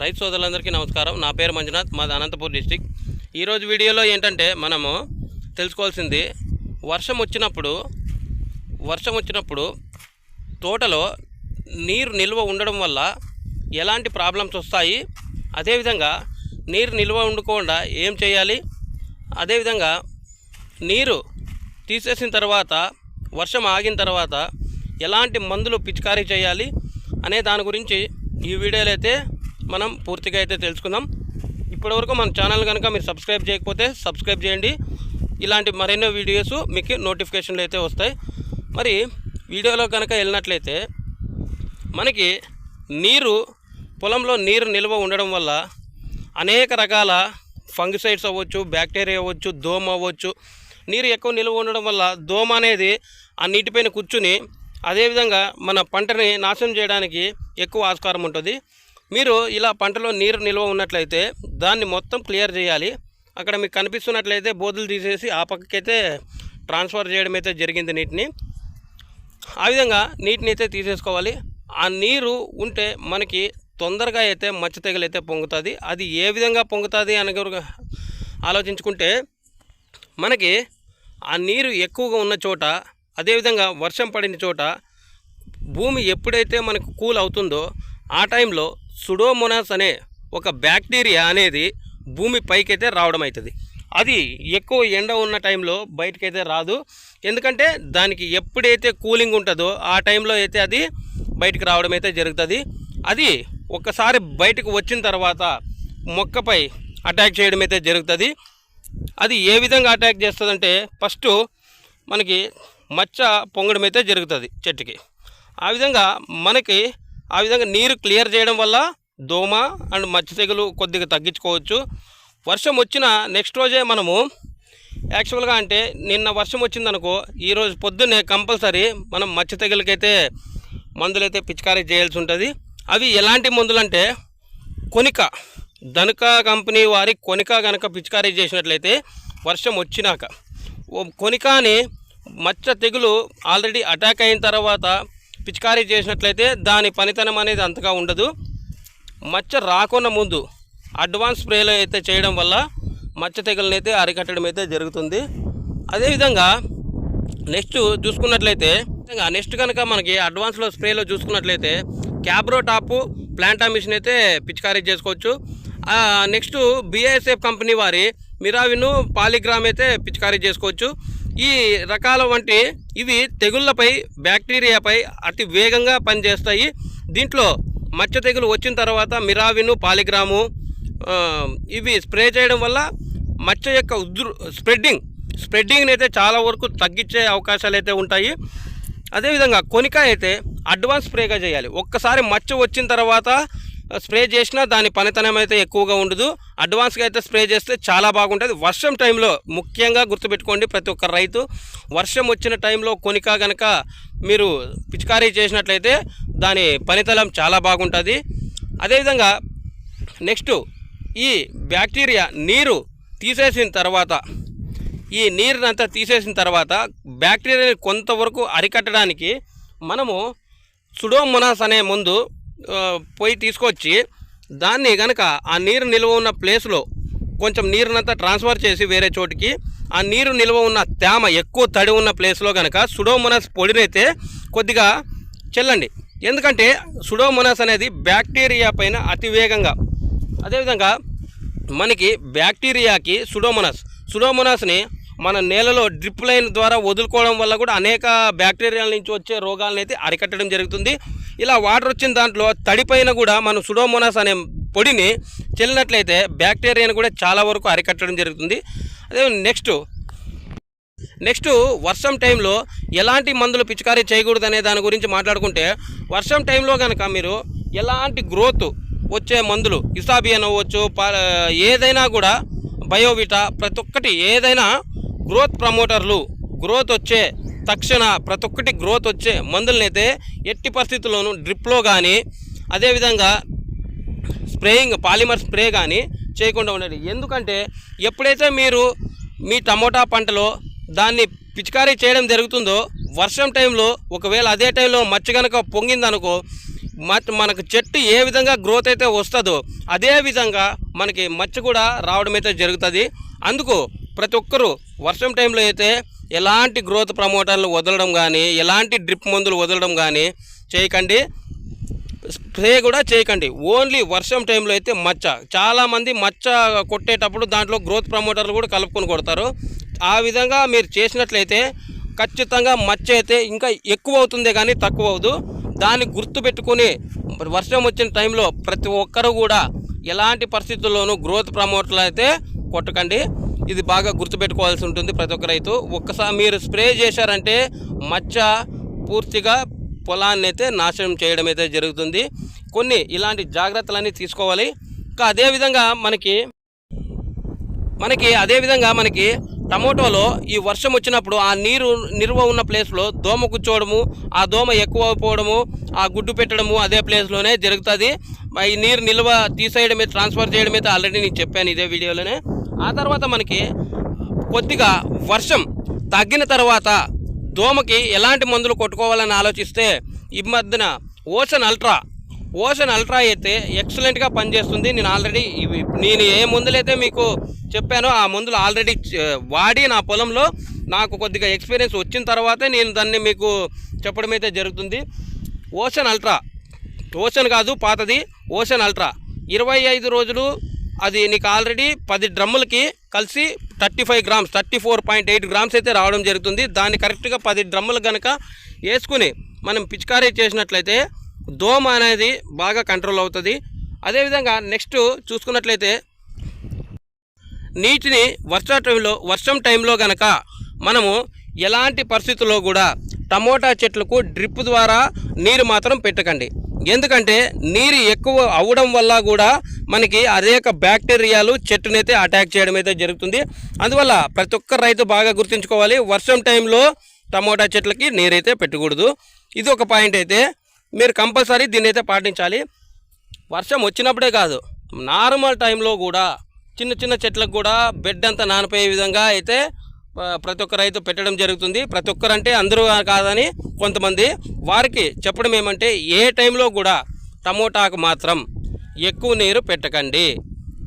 రైతు సోదరులందరికీ నమస్కారం. నా పేరు మంజునాథ్ మాది అనంతపూర్ డిస్టిక్. ఈరోజు వీడియోలో ఏంటంటే మనము తెలుసుకోవాల్సింది వర్షం వచ్చినప్పుడు వర్షం వచ్చినప్పుడు తోటలో నీరు నిల్వ ఉండడం వల్ల ఎలాంటి ప్రాబ్లమ్స్ వస్తాయి అదేవిధంగా నీరు నిల్వ ఉండకుండా ఏం చేయాలి అదేవిధంగా నీరు తీసేసిన తర్వాత వర్షం ఆగిన తర్వాత ఎలాంటి మందులు పిచికారీ చేయాలి అనే దాని గురించి ఈ వీడియోలో అయితే మనం పూర్తిగా అయితే తెలుసుకుందాం. ఇప్పటివరకు మన ఛానల్ కనుక మీరు సబ్స్క్రైబ్ చేయకపోతే సబ్స్క్రైబ్ చేయండి. ఇలాంటి మరెన్నో వీడియోస్ మీకు నోటిఫికేషన్లు అయితే వస్తాయి. మరి వీడియోలో కనుక వెళ్ళినట్లయితే మనకి నీరు పొలంలో నీరు నిల్వ ఉండడం వల్ల అనేక రకాల ఫంగిసైడ్స్ అవ్వచ్చు బ్యాక్టీరియా అవ్వచ్చు దోమ అవ్వచ్చు. నీరు ఎక్కువ నిల్వ ఉండడం వల్ల దోమ అనేది ఆ నీటిపైన కూర్చుని అదేవిధంగా మన పంటని నాశనం చేయడానికి ఎక్కువ ఆస్కారం ఉంటుంది. మీరు ఇలా పంటలో నీరు నిల్వ ఉన్నట్లయితే దాన్ని మొత్తం క్లియర్ చేయాలి. అక్కడ మీకు కనిపిస్తున్నట్లయితే బోధులు తీసేసి ఆ పక్కకైతే ట్రాన్స్ఫర్ చేయడం అయితే జరిగింది నీటిని. ఆ విధంగా నీటిని అయితే తీసేసుకోవాలి. ఆ నీరు ఉంటే మనకి తొందరగా అయితే మచ్చ తెగలు అయితే పొంగుతుంది. అది ఏ విధంగా పొంగుతుంది అని ఆలోచించుకుంటే మనకి ఆ నీరు ఎక్కువగా ఉన్న చోట అదేవిధంగా వర్షం పడిన చోట భూమి ఎప్పుడైతే మనకు కూల్ అవుతుందో ఆ టైంలో సుడోమోనాస్ అనే ఒక బ్యాక్టీరియా అనేది భూమి పైకైతే రావడం అవుతుంది. అది ఎక్కువ ఎండ ఉన్న టైంలో బయటకైతే రాదు. ఎందుకంటే దానికి ఎప్పుడైతే కూలింగ్ ఉంటుందో ఆ టైంలో అయితే అది బయటికి రావడం అయితే జరుగుతుంది. అది ఒక్కసారి బయటకు వచ్చిన తర్వాత మొక్కపై అటాక్ చేయడం అయితే జరుగుతుంది. అది ఏ విధంగా అటాక్ చేస్తుందంటే ఫస్ట్ మనకి మచ్చ పొంగడం అయితే జరుగుతుంది చెట్టుకి. ఆ విధంగా మనకి ఆ విధంగా నీరు క్లియర్ చేయడం వల్ల దోమ అండ్ మచ్చ తెగులు కొద్దిగా తగ్గించుకోవచ్చు. వర్షం వచ్చిన నెక్స్ట్ రోజే మనము యాక్చువల్గా అంటే నిన్న వర్షం వచ్చిందనుకో ఈరోజు పొద్దున్నే కంపల్సరీ మనం మచ్చ తెగులకైతే మందులైతే పిచికారీ చేయాల్సి ఉంటుంది. అవి ఎలాంటి మందులు అంటే కొనిక ధనుక కంపెనీ వారి కొనిక కనుక పిచికారీ చేసినట్లయితే వర్షం వచ్చినాక కొనికాని మచ్చ తెగులు ఆల్రెడీ అటాక్ అయిన తర్వాత పిచికారీ చేసినట్లయితే దాని పనితనం అనేది అంతగా ఉండదు. మచ్చ రాకుండా ముందు అడ్వాన్స్ స్ప్రేలో అయితే చేయడం వల్ల మచ్చ తెగులను అయితే అరికట్టడం అయితే జరుగుతుంది. అదేవిధంగా నెక్స్ట్ చూసుకున్నట్లయితే నెక్స్ట్ కనుక మనకి అడ్వాన్స్లో స్ప్రేలో చూసుకున్నట్లయితే క్యాబ్రో టాపు ప్లాంటా మిషన్ అయితే పిచికారీ చేసుకోవచ్చు. నెక్స్ట్ బిఐఎస్ఎఫ్ కంపెనీ వారి మిరావిను పాలిగ్రామ్ అయితే పిచికారీ చేసుకోవచ్చు. ఈ రకాల వంటి ఇవి తెగుళ్ళపై బ్యాక్టీరియాపై అతి వేగంగా పనిచేస్తాయి. దీంట్లో మచ్చ తెగులు వచ్చిన తర్వాత మిరావిను పాలిగ్రాము ఇవి స్ప్రే చేయడం వల్ల మచ్చ యొక్క ఉద్రు స్ప్రెడ్డింగ్ స్ప్రెడ్డింగ్ని అయితే చాలా వరకు తగ్గించే అవకాశాలు అయితే ఉంటాయి. అదేవిధంగా కొనిక అయితే అడ్వాన్స్ స్ప్రేగా చేయాలి. ఒక్కసారి మచ్చ వచ్చిన తర్వాత స్ప్రే చేసినా దాని పనితనం అయితే ఎక్కువగా ఉండదు. అడ్వాన్స్గా అయితే స్ప్రే చేస్తే చాలా బాగుంటుంది. వర్షం టైంలో ముఖ్యంగా గుర్తుపెట్టుకోండి ప్రతి ఒక్క రైతు. వర్షం వచ్చిన టైంలో కొనిక గనక మీరు పిచికారీ చేసినట్లయితే దాని పనితనం చాలా బాగుంటుంది. అదేవిధంగా నెక్స్ట్ ఈ బ్యాక్టీరియా నీరు తీసేసిన తర్వాత ఈ నీరునంతా తీసేసిన తర్వాత బ్యాక్టీరియాని కొంతవరకు అరికట్టడానికి మనము సుడోమోనాస్ అనే ముందు పోయి తీసుకొచ్చి దాన్ని కనుక ఆ నీరు నిల్వ ఉన్న ప్లేస్లో కొంచెం నీరునంతా ట్రాన్స్ఫర్ చేసి వేరే చోటికి ఆ నీరు నిల్వ ఉన్న తేమ ఎక్కువ తడి ఉన్న ప్లేస్లో కనుక సుడోమోనాస్ పొడినైతే కొద్దిగా చెల్లండి. ఎందుకంటే సుడోమోనాస్ అనేది బ్యాక్టీరియా పైన అతి వేగంగా అదేవిధంగా మనకి బ్యాక్టీరియాకి సుడోమోనాస్ సుడోమోనాస్ని మన నేలలో డ్రిప్ లైన్ ద్వారా వదులుకోవడం వల్ల కూడా అనేక బ్యాక్టీరియాల నుంచి వచ్చే రోగాలను అయితే అరికట్టడం జరుగుతుంది. ఇలా వాటర్ వచ్చిన దాంట్లో తడిపైన కూడా మనం సుడోమోనాస్ అనే పొడిని చెల్లినట్లయితే బ్యాక్టీరియాని కూడా చాలా వరకు అరికట్టడం జరుగుతుంది. అదే నెక్స్ట్ నెక్స్ట్ వర్షం టైంలో ఎలాంటి మందులు పిచికారీ చేయకూడదు అనే దాని గురించి మాట్లాడుకుంటే వర్షం టైంలో కనుక మీరు ఎలాంటి గ్రోత్ వచ్చే మందులు ఇసాబియన్ అవ్వచ్చు ఏదైనా కూడా బయోవిటా ప్రతి ఒక్కటి ఏదైనా గ్రోత్ ప్రమోటర్లు గ్రోత్ వచ్చే తక్షణ ప్రతి ఒక్కటి గ్రోత్ వచ్చే మందులనైతే ఎట్టి పరిస్థితుల్లోనూ డ్రిప్లో కానీ అదేవిధంగా స్ప్రేయింగ్ పాలిమర్ స్ప్రే కానీ చేయకుండా ఉండండి. ఎందుకంటే ఎప్పుడైతే మీరు మీ టమోటా పంటలో దాన్ని పిచికారీ చేయడం జరుగుతుందో వర్షం టైంలో ఒకవేళ అదే టైంలో మచ్చ కనుక పొంగిందనుకో మనకు చెట్టు ఏ విధంగా గ్రోత్ అయితే వస్తుందో అదే విధంగా మనకి మచ్చ కూడా రావడం అయితే జరుగుతుంది. అందుకు ప్రతి ఒక్కరూ వర్షం టైంలో అయితే ఎలాంటి గ్రోత్ ప్రమోటర్లు వదలడం కానీ ఎలాంటి డ్రిప్ మందులు వదలడం కానీ చేయకండి. స్ప్రే కూడా చేయకండి. ఓన్లీ వర్షం టైంలో అయితే మచ్చ. చాలామంది మచ్చ కొట్టేటప్పుడు దాంట్లో గ్రోత్ ప్రమోటర్లు కూడా కలుపుకొని కొడతారు. ఆ విధంగా మీరు చేసినట్లయితే ఖచ్చితంగా మచ్చ అయితే ఇంకా ఎక్కువ అవుతుంది కానీ తక్కువ అవదు దాన్ని గుర్తుపెట్టుకుని వర్షం వచ్చిన టైంలో ప్రతి ఒక్కరు కూడా ఎలాంటి పరిస్థితుల్లోనూ గ్రోత్ ప్రమోటర్లు అయితే కొట్టకండి. ఇది బాగా గుర్తుపెట్టుకోవాల్సి ఉంటుంది ప్రతి ఒక్క రైతు. ఒక్కసారి మీరు స్ప్రే చేశారంటే మచ్చ పూర్తిగా పొలాన్ని అయితే నాశనం చేయడం అయితే జరుగుతుంది. కొన్ని ఇలాంటి జాగ్రత్తలన్నీ తీసుకోవాలి. ఇంకా అదేవిధంగా మనకి మనకి అదేవిధంగా మనకి టమోటోలో ఈ వర్షం వచ్చినప్పుడు ఆ నీరు నిల్వ ఉన్న ప్లేస్లో దోమ కూర్చోవడము ఆ దోమ ఎక్కువ అయిపోవడము ఆ గుడ్డు పెట్టడము అదే ప్లేస్లోనే జరుగుతుంది. ఈ నీరు నిల్వ తీసేయడమే ట్రాన్స్ఫర్ చేయడం అయితే ఆల్రెడీ నేను చెప్పాను ఇదే వీడియోలోనే. ఆ తర్వాత మనకి కొద్దిగా వర్షం తగ్గిన తర్వాత దోమకి ఎలాంటి మందులు కొట్టుకోవాలని ఆలోచిస్తే ఈ మధ్యన ఓషన్ అల్ట్రా ఓషన్ అల్ట్రా అయితే ఎక్సలెంట్గా పనిచేస్తుంది. నేను ఆల్రెడీ ఇవి నేను ఏ మందులైతే మీకు చెప్పానో ఆ మందులు ఆల్రెడీ వాడి నా పొలంలో. నాకు కొద్దిగా ఎక్స్పీరియన్స్ వచ్చిన తర్వాతే నేను దాన్ని మీకు చెప్పడం అయితే జరుగుతుంది. ఓషన్ అల్ట్రా ఓషన్ కాదు పాతది ఓషన్ అల్ట్రా. ఇరవై ఐదు రోజులు అది నీకు ఆల్రెడీ పది డ్రమ్ములకి కలిసి thirty five grams thirty four point eight grams అయితే రావడం జరుగుతుంది. దాన్ని కరెక్ట్గా పది డ్రమ్ములు కనుక వేసుకుని మనం పిచికారీ చేసినట్లయితే దోమ అనేది బాగా కంట్రోల్ అవుతుంది. అదేవిధంగా నెక్స్ట్ చూసుకున్నట్లయితే నీటిని వర్ష టైంలో వర్షం టైంలో గనక మనము ఎలాంటి పరిస్థితుల్లో కూడా టమోటా చెట్లకు డ్రిప్ ద్వారా నీరు మాత్రం పెట్టకండి. ఎందుకంటే నీరు ఎక్కువ అవ్వడం వల్ల కూడా మనకి అనేక బ్యాక్టీరియాలు చెట్టునైతే అటాక్ చేయడం అయితే జరుగుతుంది. అందువల్ల ప్రతి ఒక్క రైతు బాగా గుర్తుంచుకోవాలి. వర్షం టైంలో టమోటా చెట్లకి నీరైతే పెట్టకూడదు. ఇది ఒక పాయింట్ అయితే. మీరు కంపల్సరీ దీన్ని అయితే పాటించాలి. వర్షం వచ్చినప్పుడే కాదు నార్మల్ టైంలో కూడా చిన్న చిన్న చెట్లకు కూడా బెడ్ అంతా నానిపోయే విధంగా అయితే ప్రతి ఒక్క రైతు పెట్టడం జరుగుతుంది. ప్రతి ఒక్కరంటే అందరూ కాదని కొంతమంది వారికి చెప్పడం ఏమంటే ఏ టైంలో కూడా టమోటాకు మాత్రం ఎక్కువ నీరు పెట్టకండి.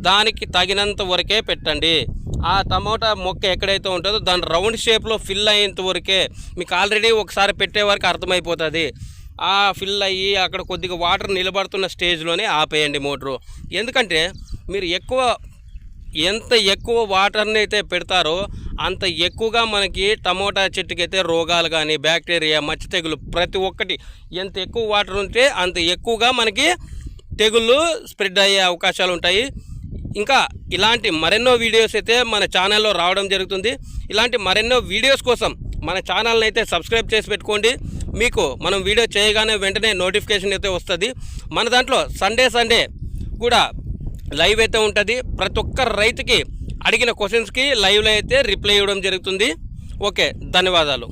దానికి తగినంత వరకే పెట్టండి. ఆ టమోటా మొక్క ఎక్కడైతే ఉంటుందో దాని రౌండ్ షేప్లో ఫిల్ అయ్యేంత వరకే మీకు ఆల్రెడీ ఒకసారి పెట్టే వరకు అర్థమైపోతుంది. ఆ ఫిల్ అయ్యి అక్కడ కొద్దిగా వాటర్ నిలబడుతున్న స్టేజ్లోనే ఆపేయండి మోటరు. ఎందుకంటే మీరు ఎక్కువ ఎంత ఎక్కువ వాటర్ని అయితే పెడతారో అంత ఎక్కువగా మనకి టమోటా చెట్టుకి అయితే రోగాలు కానీ బ్యాక్టీరియా మచ్చ తెగులు ప్రతి ఒక్కటి ఎంత ఎక్కువ వాటర్ ఉంటే అంత ఎక్కువగా మనకి తెగుళ్ళు స్ప్రెడ్ అయ్యే అవకాశాలు ఉంటాయి. ఇంకా ఇలాంటి మరెన్నో వీడియోస్ అయితే మన ఛానల్లో రావడం జరుగుతుంది. ఇలాంటి మరెన్నో వీడియోస్ కోసం మన ఛానల్ని అయితే సబ్స్క్రైబ్ చేసి పెట్టుకోండి. మీకు మనం వీడియో చేయగానే వెంటనే నోటిఫికేషన్ అయితే వస్తుంది. మన దాంట్లో సండే సండే కూడా లైవ్ అయితే ఉంటుంది. ప్రతి ఒక్క రైతుకి అడిగిన క్వశ్చన్స్కి లైవ్లో అయితే రిప్లై ఇవ్వడం జరుగుతుంది. ఓకే ధన్యవాదాలు.